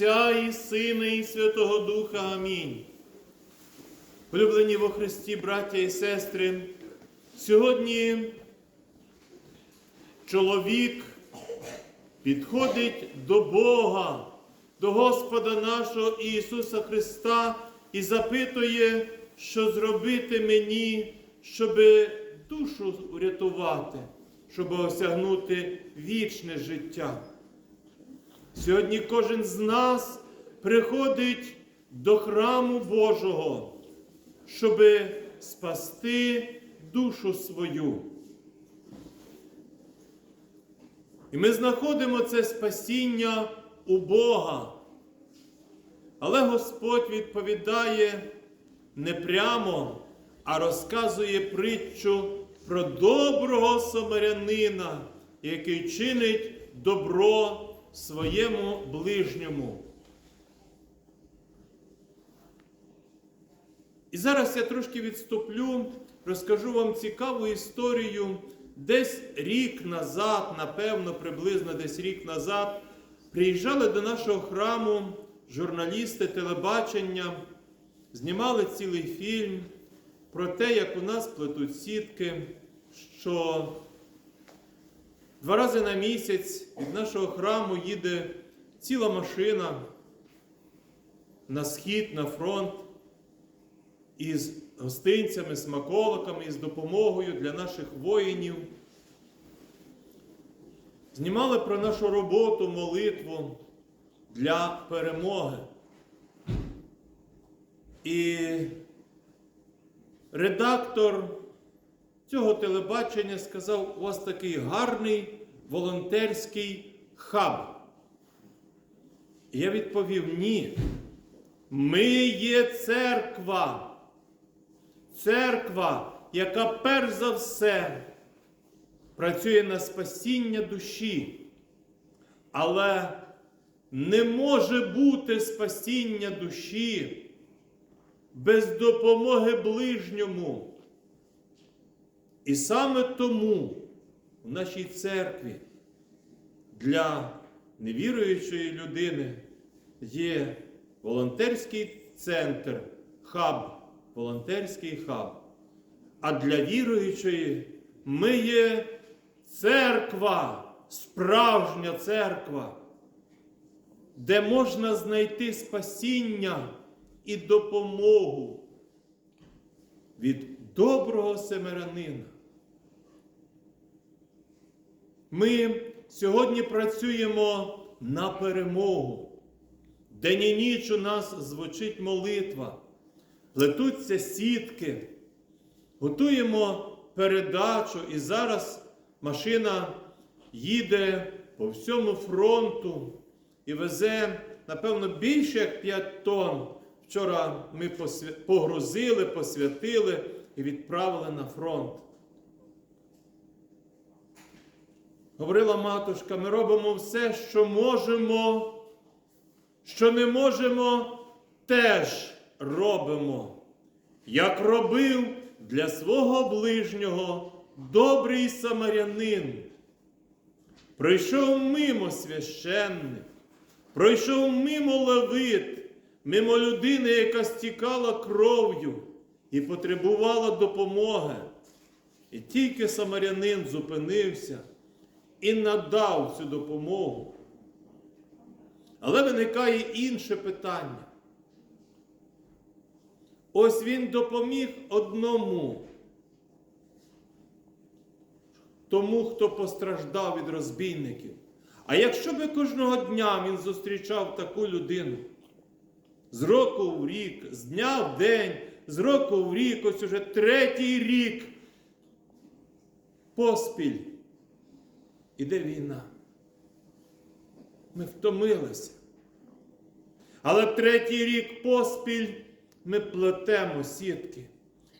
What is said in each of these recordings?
Отця і Сина, і Святого Духа. Амінь. Улюблені во Христі, браття і сестри, сьогодні чоловік підходить до Бога, до Господа нашого Ісуса Христа і запитує, що зробити мені, щоб душу урятувати, щоб осягнути вічне життя. Сьогодні кожен з нас приходить до храму Божого, щоб спасти душу свою. І ми знаходимо це спасіння у Бога. Але Господь відповідає не прямо, а розказує притчу про доброго самарянина, який чинить добро своєму ближньому. І зараз я трошки відступлю, розкажу вам цікаву історію. Десь рік назад, напевно, приблизно десь рік назад, приїжджали до нашого храму журналісти телебачення, знімали цілий фільм про те, як у нас плетуть сітки, що Два рази на місяць від нашого храму їде ціла машина на схід, на фронт із гостинцями, смаколиками, із допомогою для наших воїнів. Знімали про нашу роботу, молитву для перемоги. І редактор цього телебачення сказав, у вас такий гарний волонтерський хаб. І я відповів: ні. Ми є церква. Церква, яка перш за все працює на спасіння душі. Але не може бути спасіння душі без допомоги ближньому. І саме тому в нашій церкві для невіруючої людини є волонтерський центр, хаб, волонтерський хаб. А для віруючої ми є церква, справжня церква, де можна знайти спасіння і допомогу від доброго семеранина. Ми сьогодні працюємо на перемогу. День і ніч у нас звучить молитва, плетуться сітки, готуємо передачу, і зараз машина їде по всьому фронту і везе, напевно, більше як 5 тонн. Вчора ми погрузили, посвятили і відправили на фронт. Говорила матушка, ми робимо все, що можемо, що не можемо, теж робимо, як робив для свого ближнього добрий самарянин. Пройшов мимо священник, пройшов мимо левит, мимо людини, яка стікала кров'ю і потребувала допомоги. І тільки самарянин зупинився і надав цю допомогу. Але виникає інше питання. Ось він допоміг одному, тому, хто постраждав від розбійників. А якщо би кожного дня він зустрічав таку людину, з року в рік, з дня в день, з року в рік, ось уже третій рік поспіль. Іде війна. Ми втомилися. Але третій рік поспіль ми плетемо сітки.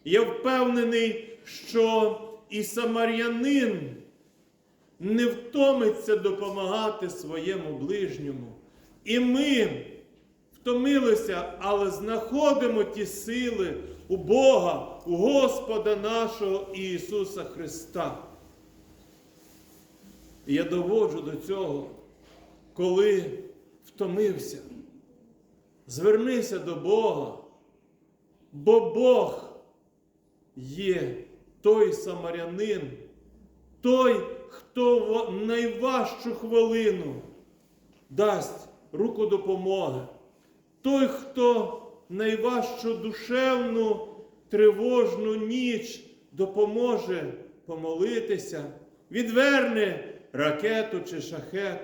Я впевнений, що і самарянин не втомиться допомагати своєму ближньому. І ми втомилися, але знаходимо ті сили у Бога, у Господа нашого Ісуса Христа. Я доводжу до цього, коли втомився, Звернися до Бога, бо Бог є той самарянин, той, хто в найважчу хвилину дасть руку допомоги, той, хто найважчу душевну, тривожну ніч допоможе помолитися, відверне ракету чи шахет,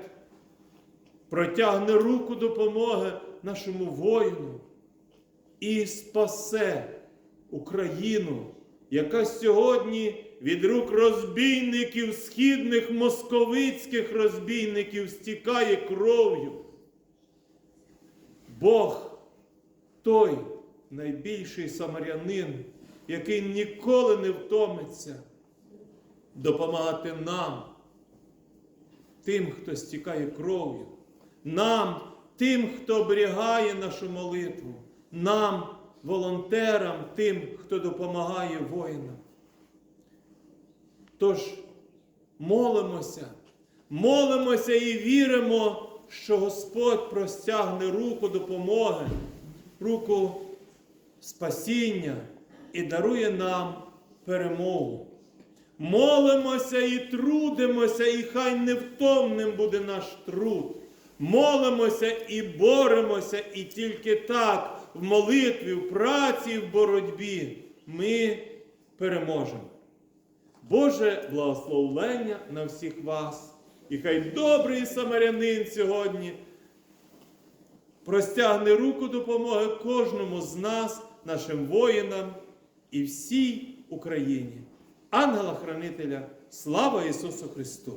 протягне руку допомоги нашому воїну і спасе Україну, яка сьогодні від рук розбійників, східних московицьких розбійників стікає кров'ю. Бог той найбільший самарянин, який ніколи не втомиться допомагати нам, тим, хто стікає кров'ю, нам, тим, хто оберігає нашу молитву, нам, волонтерам, тим, хто допомагає воїнам. Тож молимося, молимося і віримо, що Господь простягне руку допомоги, руку спасіння і дарує нам перемогу. Молимося і трудимося, і хай невтомним буде наш труд. Молимося і боремося, і тільки так, в молитві, в праці, в боротьбі ми переможемо. Боже благословлення на всіх вас. І хай добрий самарянин сьогодні простягне руку допомоги кожному з нас, нашим воїнам і всій Україні. Ангела-хранителя, слава Ісусу Христу!